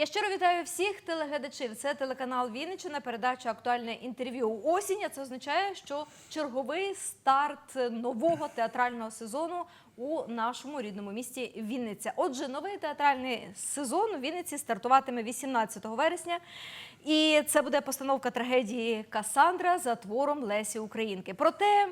Я щиро вітаю всіх телеглядачів. Це телеканал Вінниччина, передача актуальне інтерв'ю. Осінь а це означає, що черговий старт нового театрального сезону у нашому рідному місті Вінниця. Отже, новий театральний сезон у Вінниці стартуватиме 18 вересня. І це буде постановка трагедії Касандра за твором Лесі Українки. Проте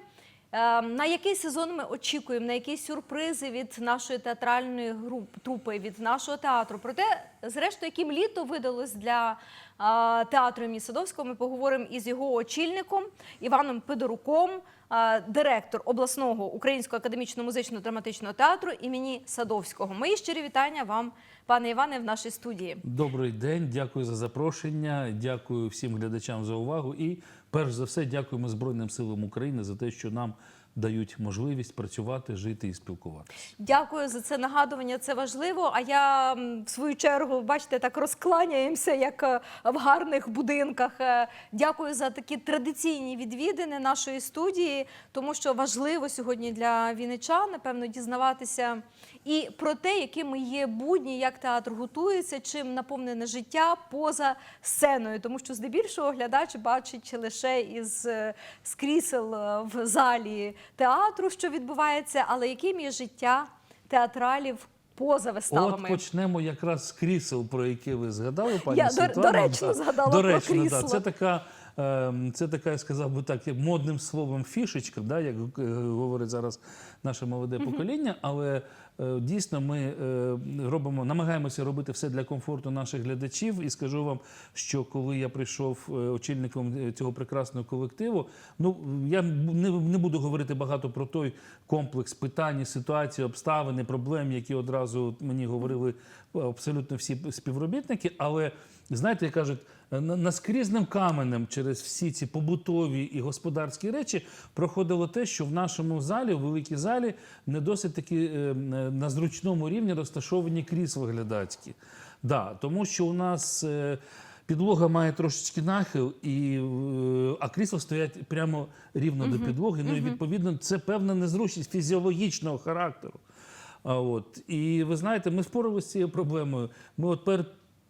На який сезон ми очікуємо, на які сюрпризи від нашої театральної груп, трупи, від нашого театру? Проте, зрештою, яким літо видалось для а, театру імені Садовського, ми поговоримо із його очільником Іваном Пидоруком, а, директор обласного українського академічного музично драматичного театру імені Садовського. Мої щирі вітання вам, пане Іване, в нашій студії. Добрий день, дякую за запрошення. Дякую всім глядачам за увагу. І перш за все, дякуємо Збройним силам України за те, що нам дають можливість працювати, жити і спілкуватися. Дякую за це нагадування. Це важливо. А я в свою чергу, бачите, так розкланяємося, як е, в гарних будинках. Е, Дякую за такі традиційні відвідини нашої студії, тому що важливо сьогодні для вінничан, напевно, дізнаватися і про те, якими є будні, як театр готується, чим наповнене життя поза сценою, тому що здебільшого глядач бачить лише із, е, з крісел е, в залі театру, що відбувається, але яким є життя театралів поза виставами. От почнемо якраз з крісел, про яке ви згадали, пані Я Світлана. Доречно згадала згадала про Доречно, да. Це така, ем, це така, я сказав би так, модним словом фішечка, да, як е, говорить зараз наше молоде покоління. Але дійсно ми е, робимо, намагаємося робити все для комфорту наших глядачів. І скажу вам, що коли я прийшов е, очільником е, цього прекрасного колективу, ну я не, не буду говорити багато про той комплекс питань, ситуацій, обставини, проблем, які одразу мені говорили абсолютно всі співробітники. Але знаєте, кажуть, наскрізним каменем через всі ці побутові і господарські речі проходило те, що в нашому залі, в великій залі, не досить таки е, на зручному рівні розташовані крісла глядацькі. Да, тому що у нас. е, Підлога має трошечки нахил, і, е, а крісла стоять прямо рівно до підлоги. Ну і відповідно це певна незручність фізіологічного характеру. А от і ви знаєте, ми впоралися з цією проблемою. Ми от пер,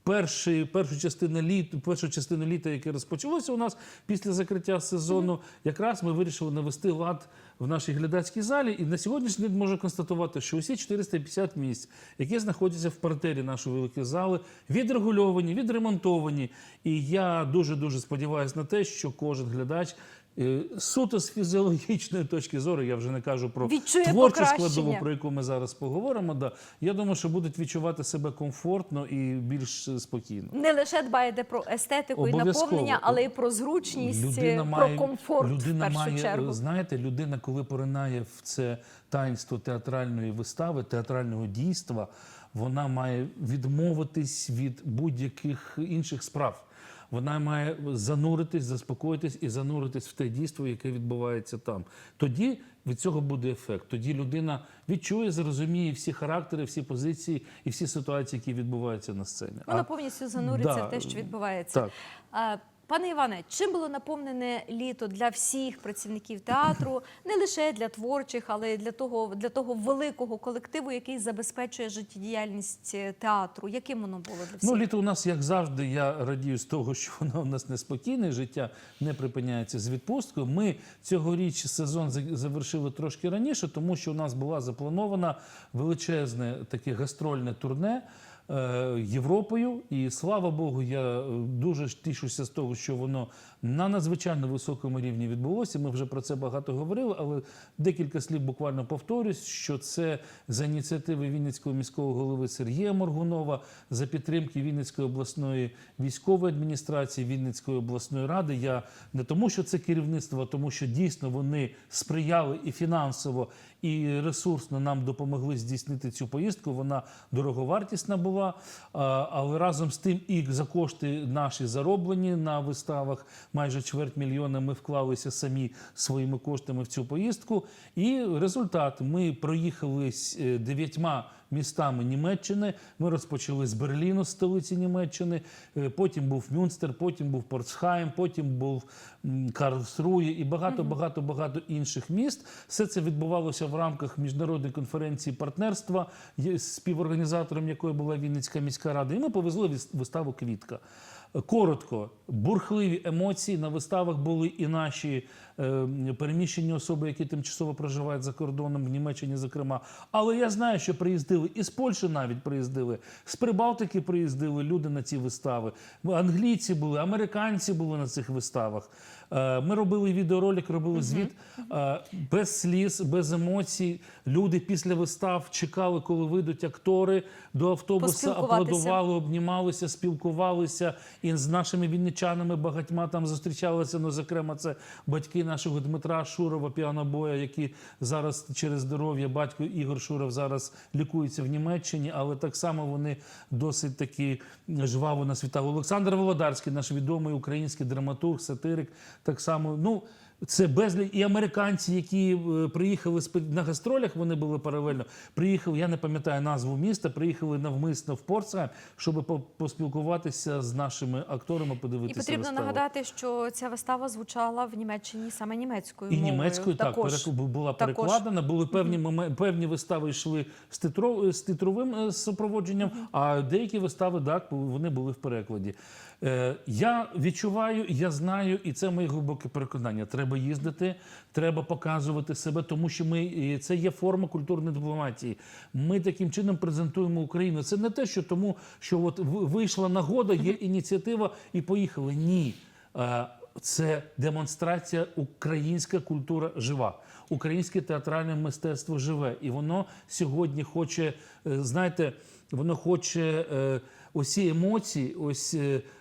перші, першу частину літа, першу частину літа, яке розпочалося у нас після закриття сезону, якраз ми вирішили навести лад в нашій глядацькій залі. І на сьогоднішній день можу констатувати, що усі 450 місць, які знаходяться в партері нашої великої зали, відрегульовані, відремонтовані. І я дуже дуже сподіваюся на те, що кожен глядач. Е, Суто з фізіологічної точки зору, я вже не кажу про Відчує творчу складову, про яку ми зараз поговоримо. Да. Я думаю, що будуть відчувати себе комфортно і більш е, спокійно. Не лише дбаєте про естетику і наповнення, але й про зручність, е, про комфорт людина в першу має, чергу. знаєте, людина, коли поринає в це таїнство театральної вистави, театрального дійства, вона має відмовитись від будь-яких інших справ. Вона має зануритись, заспокоїтись і зануритись в те дійство, яке відбувається там. Тоді від цього буде ефект. Тоді людина відчує, зрозуміє всі характери, всі позиції і всі ситуації, які відбуваються на сцені. Вона А- повністю зануриться Да, в те, що відбувається. Так. Пане Іване, чим було наповнене літо для всіх працівників театру, не лише для творчих, але й для того, для того великого колективу, який забезпечує життєдіяльність е, театру? Яким воно було для всіх? Ну, літо у нас, як завжди, я радію з того, що воно у нас неспокійне, життя не припиняється з відпусткою. Ми цьогоріч сезон завершили трошки раніше, тому що у нас була запланована величезне таке гастрольне турне. Е, Європою, і слава Богу, я е, дуже тішуся з того, що воно на надзвичайно високому рівні відбулося. Ми вже про це багато говорили, але декілька слів буквально повторюсь, що це за ініціативи Вінницького міського голови Сергія Моргунова, за підтримки Вінницької обласної військової адміністрації, Вінницької обласної ради. Я не тому, що це керівництво, а тому, що дійсно вони сприяли і фінансово, і ресурсно нам допомогли здійснити цю поїздку. Вона дороговартісна була, а, але разом з тим і за кошти наші зароблені на виставах, майже чверть мільйона ми вклалися самі своїми коштами в цю поїздку. І результат ми проїхались е, дев'ятьма містами Німеччини. Ми розпочали з Берліну, столиці Німеччини. е, Потім був Мюнстер, потім був Портсхайм, потім був Карлсрує і багато, багато, багато інших міст. Все це відбувалося в рамках міжнародної конференції партнерства, співорганізатором якої була Вінницька міська рада, і ми повезли вис- виставу Квітка. Коротко, бурхливі емоції на виставах були і наші е, переміщені особи, які тимчасово проживають за кордоном, в Німеччині, зокрема. Але я знаю, що приїздили і з Польщі навіть приїздили, з Прибалтики приїздили люди на ці вистави. Англійці були, американці були на цих виставах. Е, Ми робили відеоролик, робили звіт е, без сліз, без емоцій. Люди після вистав чекали, коли вийдуть актори до автобуса, аплодували, обнімалися, спілкувалися. І з нашими вінничанами багатьма там зустрічалися. Ну, зокрема, це батьки нашого Дмитра Шурова, піанобоя, які зараз через здоров'я батько Ігор Шуров зараз лікується в Німеччині, але так само вони досить такі жваво нас вітали. Олександр Володарський, наш відомий український драматург, сатирик, так само. Ну, це безліч і американці, які е, приїхали на гастролях, вони були паралельно. Приїхали, я не пам'ятаю назву міста, приїхали навмисно в Порцгейм, щоб по- поспілкуватися з нашими акторами, І подивитися потрібно виставу. нагадати, що ця вистава звучала в Німеччині саме німецькою І мовою. німецькою так також. перек- була Також. перекладена. Були певні момен- певні вистави йшли з титро з титровим е, супроводженням, а деякі вистави так вони були в перекладі. Е, я відчуваю, я знаю, і це моє глибоке переконання. Треба їздити, треба показувати себе, тому що ми це є форма культурної дипломатії. Ми таким чином презентуємо Україну. Це не те, що тому, що от вийшла нагода, є ініціатива і поїхали. Ні. Е, Це демонстрація українська культура жива. Українське театральне мистецтво живе. І воно сьогодні хоче, е, знаєте, воно хоче е, усі емоції, ось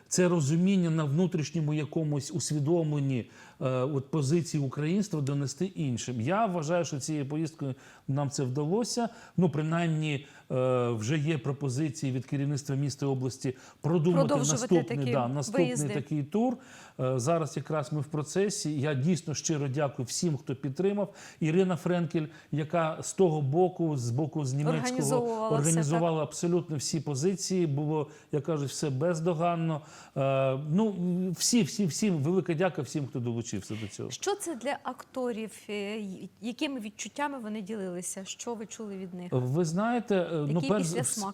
це розуміння на внутрішньому якомусь усвідомленні е, от позиції українства донести іншим. Я вважаю, що цією поїздкою нам це вдалося. Ну, принаймні, е, вже є пропозиції від керівництва міста і області продумати наступний, такі да, наступний виїзди. такий тур. Е, Зараз якраз ми в процесі. Я дійсно щиро дякую всім, хто підтримав. Ірина Френкель, яка з того боку, з боку з німецького Організовувала все, організувала абсолютно всі позиції. Було, як кажуть, все бездоганно. Е, Ну, всі, всі, всім велика дяка всім, хто долучився до цього. Що це для акторів? е, Якими відчуттями вони ділилися? Що ви чули від них? Ви знаєте, е, ну перш,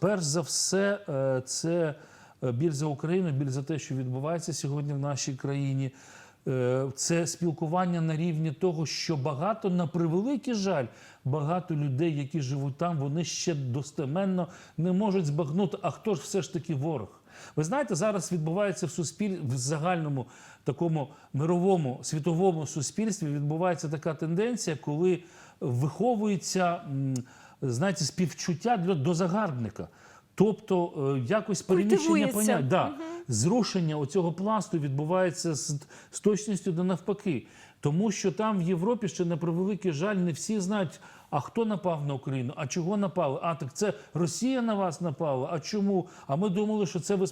перш за все, це біль за Україну, біль за те, що відбувається сьогодні в нашій країні. Е, Це спілкування на рівні того, що багато на превеликий жаль, багато людей, які живуть там, вони ще достеменно не можуть збагнути, а хто ж все ж таки ворог. Ви знаєте, зараз відбувається в суспіль в загальному такому мировому світовому суспільстві відбувається така тенденція, коли виховується знаєте, співчуття для до загарбника. Тобто е, якось переміщення понять. Да. Зрушення оцього пласту відбувається з, з точністю до навпаки. Тому що там в Європі ще на превеликий жаль не всі знають, а хто напав на Україну, а чого напали? А так це Росія на вас напала. А чому? А ми думали, що це ви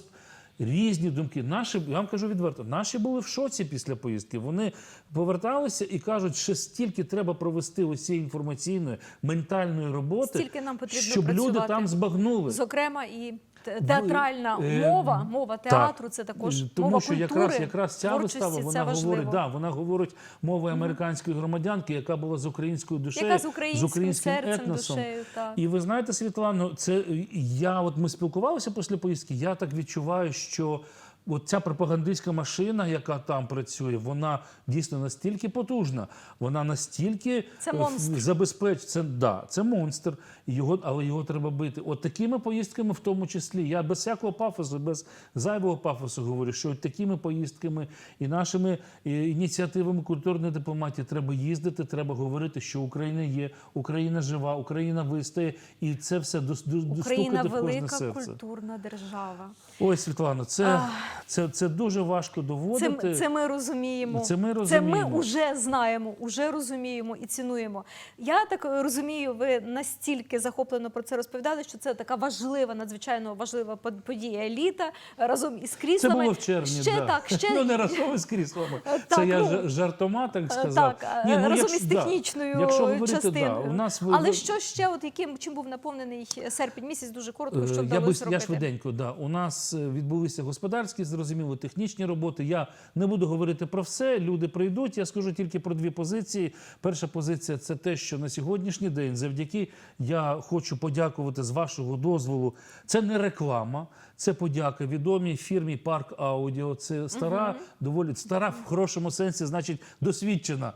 різні думки. Наші, я вам кажу відверто, наші були в шоці після поїздки. Вони поверталися і кажуть, що стільки треба провести усієї інформаційної, ментальної роботи, Стільки нам потрібно щоб люди там збагнули. Зокрема, і театральна е, мова, мова театру це також тому мова що культури, якраз якраз ця вистава вона говорить, да, вона говорить мовою американської громадянки, яка була з українською душею, Яка з українським, українським серцем, етносом. душею. Так. І ви знаєте, Світлано, це я от ми спілкувалися після поїздки. Я так відчуваю, що. От ця пропагандистська машина, яка там працює, вона дійсно настільки потужна, вона настільки Це е, монстр. забезпечить. Це да, це монстр, його, але його треба бити. От такими поїздками, в тому числі, я без всякого пафосу, без зайвого пафосу говорю, що от такими поїздками і нашими е, ініціативами культурної дипломатії треба їздити, треба говорити, що Україна є, Україна жива, Україна вистає, і це все дос- дос- Україна достукати в кожне велика серце. культурна держава. Ой, Світлано, це, це, це дуже важко Це, доводити. м- це ми розуміємо. Це ми розуміємо. Це ми вже знаємо, вже розуміємо і цінуємо. Я так розумію, ви настільки захоплено про це розповідали, що це така важлива, надзвичайно важлива под- подія літа разом із Це було в червні. Ще да. так, ще ну, не разом із кріслами. Е, Це так, я ну, жартома так Е, сказав. Так, Ні, е, ну, разом якщо- із да. технічною Якщо говорити, частиною. Да, у нас ви- Але ви- що ще, от яким чим був наповнений серпень місяць, дуже коротко, що Е, я, вдалося би, я швиденько, да. У нас е, відбулися господарські операторські, зрозуміло, технічні роботи. Я не буду говорити про все. Люди прийдуть. Я скажу тільки про дві позиції. Перша позиція це те, що на сьогоднішній день, завдяки я хочу подякувати з вашого дозволу. Це не реклама, це подяка відомій фірмі Парк Аудіо. Це стара, доволі стара в хорошому сенсі, значить, досвідчена.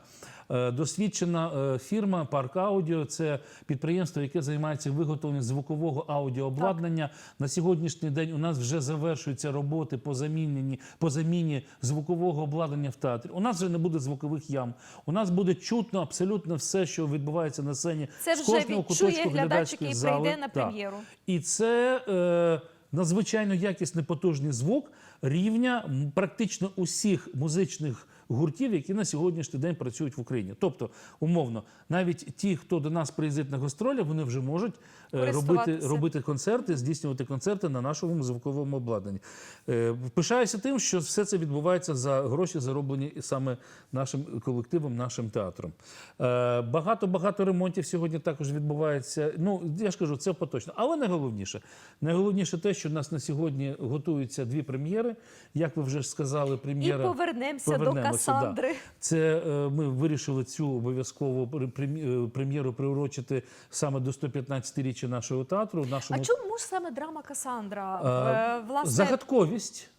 Е, Досвідчена е, фірма Парк Аудіо це підприємство, яке займається виготовленням звукового аудіообладнання. На сьогоднішній день у нас вже завершуються роботи по заміні, по заміні звукового обладнання в театрі. У нас вже не буде звукових ям. У нас буде чутно абсолютно все, що відбувається на сцені. Це з вже кожного відчує куточку глядач, який зали. прийде на прем'єру. І це е, надзвичайно якісний потужний звук рівня практично усіх музичних гуртів, які на сьогоднішній день працюють в Україні. Тобто, умовно, навіть ті, хто до нас приїздить на гастролі, вони вже можуть е, робити, робити концерти, здійснювати концерти на нашому звуковому обладнанні. Е, Пишаюся тим, що все це відбувається за гроші, зароблені саме нашим колективом, нашим театром. Е, Багато багато ремонтів сьогодні також відбувається. Ну я ж кажу, це поточно. Але найголовніше, найголовніше те, що в нас на сьогодні готуються дві прем'єри. Як ви вже сказали, І прем'єра повернемося, до Касандри. це е, ми вирішили цю обов'язково прем- е, прем'єру приурочити саме до 115-річчя нашого театру. Нашому А чому ж саме драма Касандра? Е, Е, Власне, загадковість.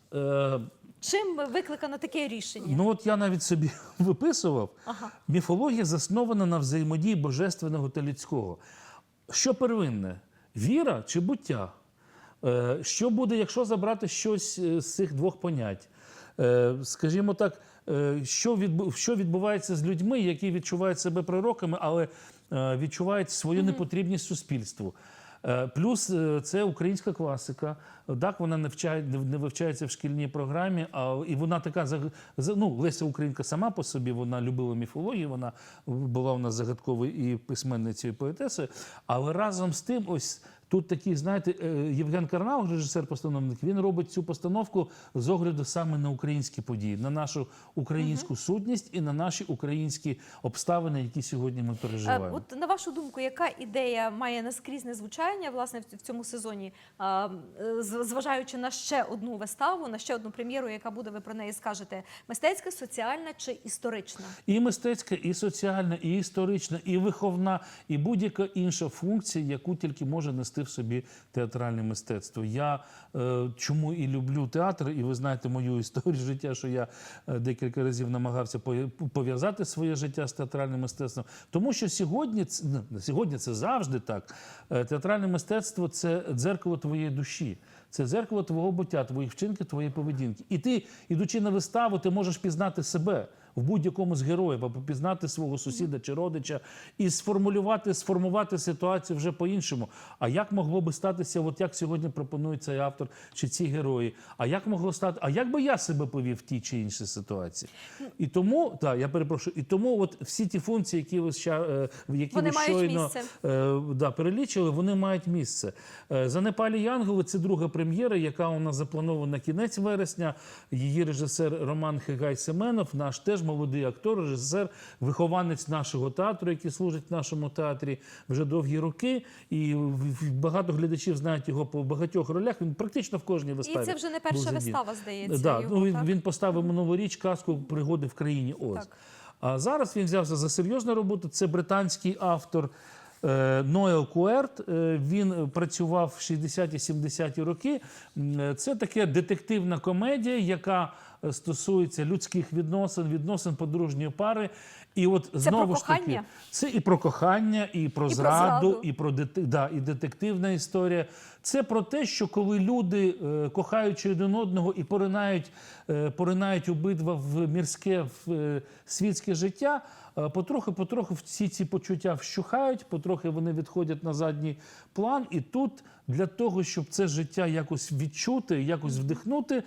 Чим викликано таке рішення? Ну от я навіть собі виписував. Ага. Міфологія заснована на взаємодії божественного та людського. Що первинне? Віра чи буття? Що буде, якщо забрати щось з цих двох понять? Скажімо так, що відбу- що відбувається з людьми, які відчувають себе пророками, але е, відчувають свою непотрібність суспільству? Е, Плюс е, це українська класика. Так, вона не вчає, не вивчається в шкільній програмі, а і вона така ну, Леся Українка сама по собі вона любила міфологію, вона була у нас загадковою і письменницею, і поетесою. Але разом з тим, ось тут такий, знаєте, е, Євген Карнаух, режисер-постановник, він робить цю постановку з огляду саме на українські події, на нашу українську сутність і на наші українські обставини, які сьогодні ми Е, переживаємо. От на вашу думку, яка ідея має наскрізне звучання власне в цьому сезоні, е, зважаючи на ще одну виставу, на ще одну прем'єру, яка буде, ви про неї скажете, мистецька, соціальна чи історична? І мистецька, і соціальна, і історична, і виховна, і будь-яка інша функція, яку тільки може нести в собі театральне мистецтво. Я е, чому і люблю театр, і ви знаєте мою історію життя, що я е, декілька разів намагався пов'язати своє життя з театральним мистецтвом. Тому що сьогодні ну, сьогодні це завжди так. Е, Театральне мистецтво це дзеркало твоєї душі. Це дзеркало твого буття, твоїх вчинків, твоєї поведінки. І ти, ідучи на виставу, ти можеш пізнати себе в будь-якому з героїв, або пізнати свого сусіда чи родича і сформулювати, сформувати ситуацію вже по-іншому. А як могло би статися, от як сьогодні пропонує цей автор чи ці герої? А як могло стати? А як би я себе повів в тій чи іншій ситуації? І тому, так, я перепрошую, і тому от всі ті функції, які ви е, які Вони ви щойно е, да, перелічили, вони мають місце. Е, Занепалі Янголи це друга прем'єра, яка у нас запланована на кінець вересня. Її режисер Роман Хигай Семенов, наш теж молодий актор, режисер, вихованець нашого театру, який служить в нашому театрі вже довгі роки. І багато глядачів знають його по багатьох ролях. Він практично в кожній виставі. І це вже не перша вистава, здається. Да, його, ну, він, так? він поставив минулоріч казку пригоди в країні Оз. Так. А зараз він взявся за серйозну роботу. Це британський автор Ноел Куерт. Е, Він працював в 60-70-ті роки. Е, Це таке детективна комедія, яка е, стосується людських відносин, відносин подружньої пари. І от про знову ж таки, кохання? це і про кохання, і про про зраду, зраду. і про дете- да, і детективна історія. Це про те, що коли люди, е, кохаючи один одного і поринають, е, поринають обидва в мірське, в е, світське життя, е, потроху-потроху всі ці почуття вщухають, потрохи вони відходять на задній план. І тут для того, щоб це життя якось відчути, якось вдихнути,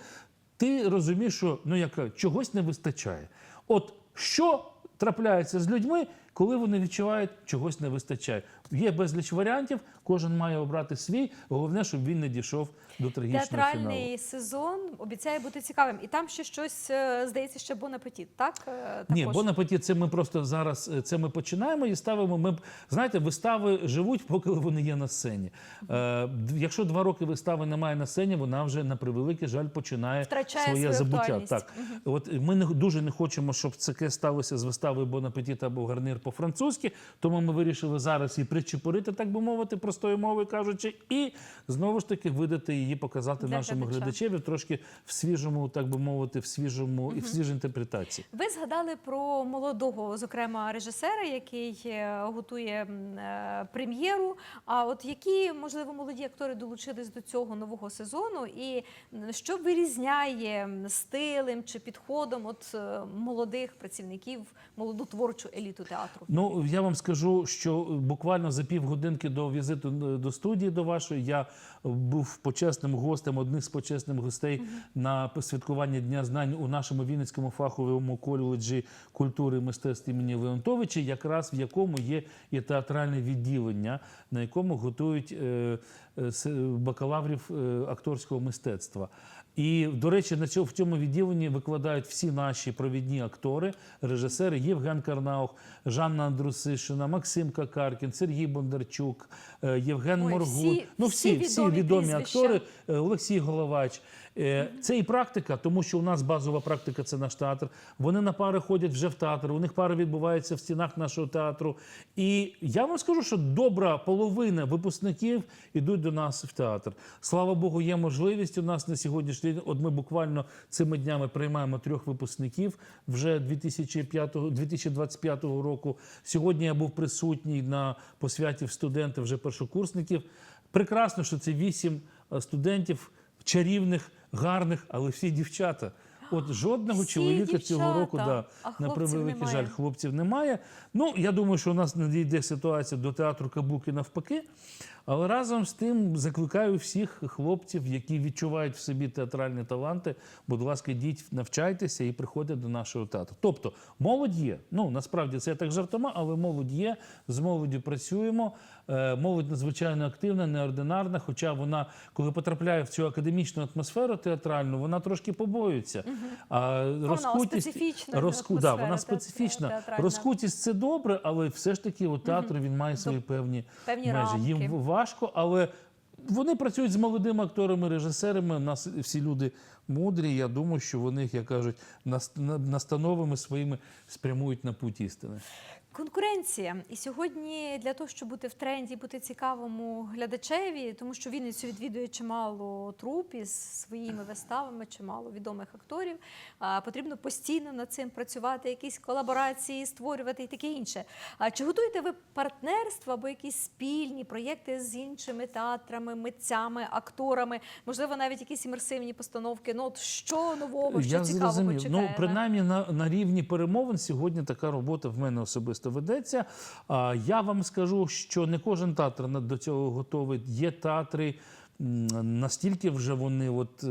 ти розумієш, що ну як чогось не вистачає. От що трапляється з людьми, коли вони відчувають, чогось не вистачає. Є безліч варіантів, Кожен має обрати свій. Головне, щоб він не дійшов до трагічного фіналу. Театральний сезон обіцяє бути цікавим. І там ще щось, е, здається, ще Бон апетит, так? Е, Ні, також. бон апетит, це ми просто зараз е, це ми починаємо і ставимо. Ми знаєте, вистави живуть, поки вони є на сцені. Е, якщо два роки вистави немає на сцені, вона вже на превеликий жаль починає Втрачає своє забуття. Так от ми не дуже не хочемо, щоб таке сталося з виставою Бон апетит або гарнир по-французьки. Тому ми вирішили зараз її причепурити, так би мовити, простою мовою кажучи, і знову ж таки видати її, показати Для нашому глядача. глядачеві трошки в свіжому, так би мовити, в свіжому і в свіжій інтерпретації. Ви згадали про молодого, зокрема, режисера, який е, готує е, прем'єру. А от які, можливо, молоді актори долучились до цього нового сезону, і що вирізняє стилем чи підходом от е, молодих працівників, молоду творчу еліту театру? Ну я вам скажу, що буквально за півгодинки до візиту е, до студії до вашої я був почесним гостем, одним з почесних гостей на святкування Дня знань у нашому Вінницькому фаховому коледжі культури і мистецтв імені Леонтовича, якраз в якому є і театральне відділення, на якому готують е, е, бакалаврів акторського мистецтва. І, до речі, на цьому в цьому відділенні викладають всі наші провідні актори, режисери Євген Карнаух, Жанна Андрусишина, Максим Какаркін, Сергій Бондарчук, е, Євген Моргун. всі- ну всі всі, всі відомі відомі актори, е, Олексій Головач. Е, Це і практика, тому що у нас базова практика це наш театр. Вони на пари ходять вже в театр. У них пари відбуваються в стінах нашого театру. І я вам скажу, що добра половина випускників ідуть до нас в театр. Слава Богу, є можливість у нас на сьогоднішній день. От ми буквально цими днями приймаємо трьох випускників вже 2005, 2025 року. Сьогодні я був присутній на посвяті в студенти вже першокурсників. Прекрасно, що це вісім е, студентів чарівних, гарних, але всі дівчата. От жодного Всі чоловіка цього року, да, а на превеликий жаль, хлопців немає. Ну, я думаю, що у нас надійде ситуація до театру Кабуки навпаки. Але разом з тим закликаю всіх хлопців, які відчувають в собі театральні таланти, будь ласка, йдіть, навчайтеся і приходьте до нашого театру. Тобто, молодь є. Ну насправді це я так жартома, але молодь є. З молоддю працюємо. Е, Молодь надзвичайно активна, неординарна. Хоча вона, коли потрапляє в цю академічну атмосферу театральну, вона трошки побоюється. А розкутість, специфічна розку, да, вона специфічна. театральна. Розкутість це добре, але все ж таки у театру він має свої певні, Певні межі. Їм важко, але вони працюють з молодими акторами, режисерами. У нас всі люди мудрі. Я думаю, що вони, як кажуть, нас- настановами своїми спрямують на путь істини. Конкуренція. І сьогодні для того, щоб бути в тренді, бути цікавому глядачеві, тому що Вінницю відвідує чимало труп із своїми виставами, чимало відомих акторів. Потрібно постійно над цим працювати, якісь колаборації створювати і таке інше. А чи готуєте ви партнерства або якісь спільні проєкти з іншими театрами, митцями, акторами? Можливо, навіть якісь імерсивні постановки? Ну от що нового, що Я цікавого зрозумів. чекає? Ну, принаймні на, на рівні перемовин сьогодні така робота в мене особисто ведеться. А, я вам скажу, що не кожен театр до цього готовий. Є театри настільки вже вони от.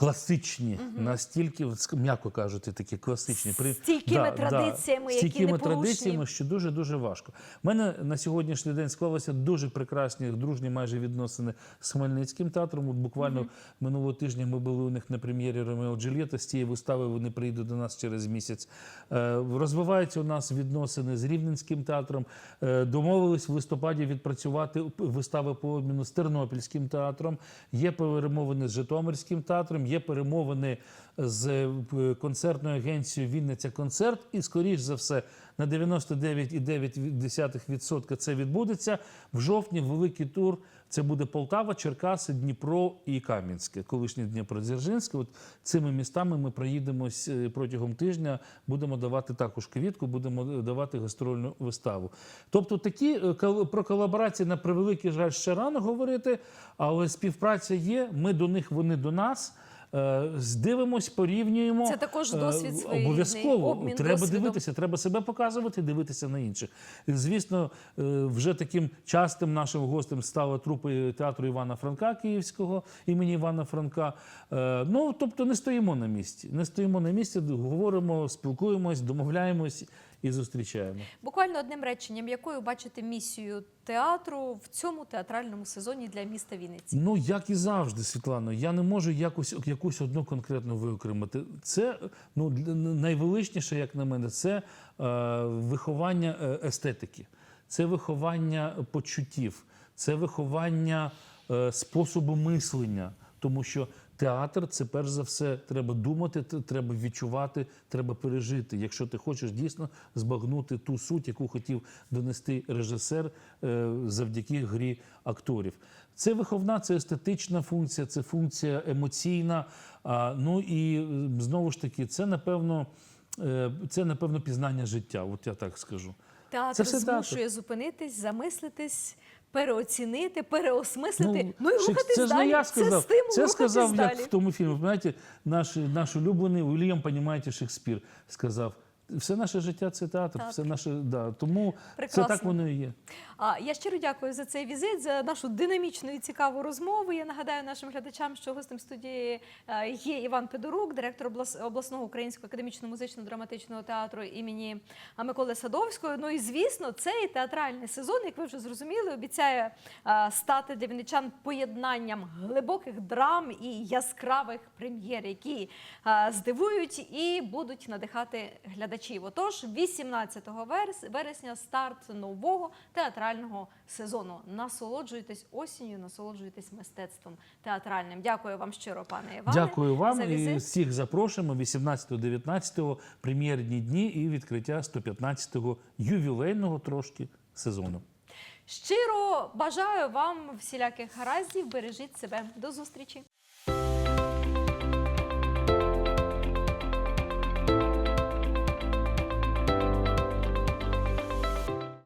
Класичні, настільки, от, м'яко кажучи, такі класичні. При- Стійкими традиціями, які стійкими традиціями, що дуже дуже важко. У мене на сьогоднішній день склалися дуже прекрасні дружні майже відносини з Хмельницьким театром. От буквально минулого тижня ми були у них на прем'єрі Ромео Джульєта. З цієї вистави вони приїдуть до нас через місяць. Е, Розвиваються у нас відносини з Рівненським театром. Е, Домовились в листопаді відпрацювати вистави по обміну з Тернопільським театром. Є перемовини з Житомирським театром, є перемовини з е, концертною агенцією Вінниця концерт. І, скоріш за все, на 99,9% це відбудеться. В жовтні великий тур. Це буде Полтава, Черкаси, Дніпро і Кам'янське, колишнє Дніпродзержинське. От цими містами ми проїдемось е, протягом тижня. Будемо давати також квітку, будемо давати гастрольну виставу. Тобто, такі е, про колаборації на превеликий жаль ще рано говорити, але співпраця є. Ми до них, вони до нас. Е, Здивимось, порівнюємо. Це також Е, досвід своєрідний, Обов'язково треба досвідом. дивитися, треба себе показувати, дивитися на інших. Звісно, е, вже таким частим нашим гостем стала трупи театру Івана Франка Київського імені Івана Франка. Ну тобто не стоїмо на місці. Не стоїмо на місці, говоримо, спілкуємось, домовляємось і зустрічаємо. Буквально одним реченням, якою бачите місію театру в цьому театральному сезоні для міста Вінниці? Ну, як і завжди, Світлано, я не можу якусь, якусь одну конкретну виокремити. Це ну, найвеличніше, як на мене, це е, виховання е, естетики, це виховання почуттів, це виховання е, способу мислення. Тому що театр це перш за все треба думати, треба відчувати, треба пережити. Якщо ти хочеш дійсно збагнути ту суть, яку хотів донести режисер е, завдяки грі акторів. Це виховна, це естетична функція, це функція емоційна. Ну і знову ж таки, це напевно, е, це напевно пізнання життя. От я так скажу. Театр Це все театр. змушує зупинитись, замислитись, переоцінити, переосмислити. Ну, і Шек- рухатись це ж далі. я сказав. Це стимул це сказав далі. як в тому фільмі. Знаєте, наш, наш улюблений Уільям, понімаєте, Шекспір сказав. Все наше життя це театр, Так. все наше да. Тому Прекрасно. це так воно і є. А я щиро дякую за цей візит, за нашу динамічну і цікаву розмову. Я нагадаю нашим глядачам, що гостем студії е, є Іван Педорук, директор облас- обласного українського академічно-музично-драматичного театру імені Миколи Садовського. Ну і звісно, цей театральний сезон, як ви вже зрозуміли, обіцяє е, стати для вінничан поєднанням глибоких драм і яскравих прем'єр, які е, здивують і будуть надихати глядачів. Отож, 18 вересня старт нового театрального сезону. Насолоджуйтесь осінню, насолоджуйтесь мистецтвом театральним. Дякую вам щиро, пане Іване. Дякую вам за і всіх запрошуємо 18-19 прем'єрні дні і відкриття 115-го ювілейного трошки сезону. Щиро бажаю вам всіляких гараздів. Бережіть себе. До зустрічі.